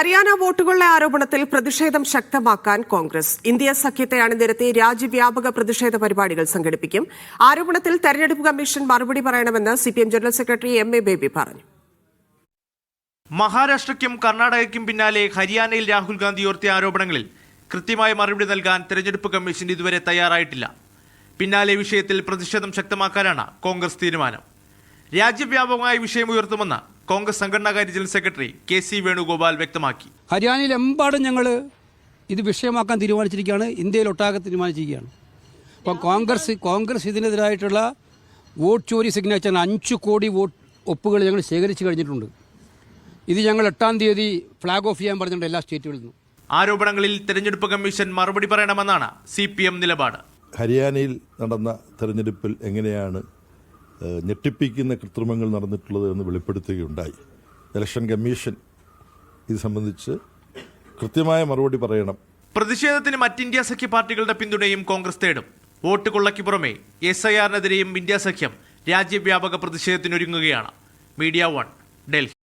ഹരിയാന വോട്ടുകളുടെ ആരോപണത്തിൽ പ്രതിഷേധം ശക്തമാക്കാൻ കോൺഗ്രസ്. ഇന്ത്യ സഖ്യത്തെ അണിനിരത്തി രാജ്യവ്യാപക പ്രതിഷേധ പരിപാടികൾ സംഘടിപ്പിക്കും. ആരോപണത്തിൽ തെരഞ്ഞെടുപ്പ് കമ്മീഷൻ മറുപടി പറയണമെന്ന് CPM general secretary M A Baby പറഞ്ഞു. മഹാരാഷ്ട്രയ്ക്കും കർണാടകയ്ക്കും പിന്നാലെ ഹരിയാനയിൽ രാഹുൽ ഗാന്ധി ഉയർത്തിയ ആരോപണങ്ങളിൽ കൃത്യമായ മറുപടി നൽകാൻ തെരഞ്ഞെടുപ്പ് കമ്മീഷൻ ഇതുവരെ തയ്യാറായിട്ടില്ല. പിന്നാലെ വിഷയത്തിൽ പ്രതിഷേധം ശക്തമാക്കാനാണ് കോൺഗ്രസ് തീരുമാനം. രാജ്യവ്യാപകമായ വിഷയം ഉയർത്തുമെന്ന് Congress സംഘടനാകാര്യ general secretary K C Venugopal വ്യക്തമാക്കി. ഹരിയാനയിലെമ്പാടും ഞങ്ങൾ ഇത് വിഷയമാക്കാൻ തീരുമാനിച്ചിരിക്കുകയാണ്. ഇന്ത്യയിൽ ഇന്ത്യയിലൊട്ടാകെ തീരുമാനിച്ചിരിക്കുകയാണ്. അപ്പം കോൺഗ്രസ് കോൺഗ്രസ് ഇതിനെതിരായിട്ടുള്ള വോട്ട് ചോരി സിഗ്നേച്ചർ അഞ്ച് കോടി വോട്ട് ഒപ്പുകൾ ഞങ്ങൾ ശേഖരിച്ചു കഴിഞ്ഞിട്ടുണ്ട്. ഇത് ഞങ്ങൾ എട്ടാം തീയതി ഫ്ലാഗ് ഓഫ് ചെയ്യാൻ പറഞ്ഞിട്ടുണ്ട് എല്ലാ സ്റ്റേറ്റുകളിൽ നിന്നും. ആരോപണങ്ങളിൽ തെരഞ്ഞെടുപ്പ് കമ്മീഷൻ മറുപടി പറയണമെന്നാണ് സി പി എം നിലപാട്. ഹരിയാനയിൽ നടന്ന തെരഞ്ഞെടുപ്പിൽ എങ്ങനെയാണ് ഞെട്ടിപ്പിക്കുന്ന കൃത്രിമങ്ങൾ നടന്നിട്ടുള്ളത് എന്ന് വെളിപ്പെടുത്തുകയുണ്ടായി. ഇലക്ഷൻ കമ്മീഷൻ ഇത് സംബന്ധിച്ച് കൃത്യമായ മറുപടി പറയണം. പ്രതിഷേധത്തിന് മറ്റ് ഇന്ത്യ സഖ്യ പാർട്ടികളുടെ പിന്തുണയും കോൺഗ്രസ് തേടും. വോട്ട് കൊള്ളയ്ക്ക് പുറമെ എസ് ഐ ആറിനെതിരെയും ഇന്ത്യ സഖ്യം രാജ്യവ്യാപക പ്രതിഷേധത്തിനൊരുങ്ങുകയാണ്. Media One Delhi.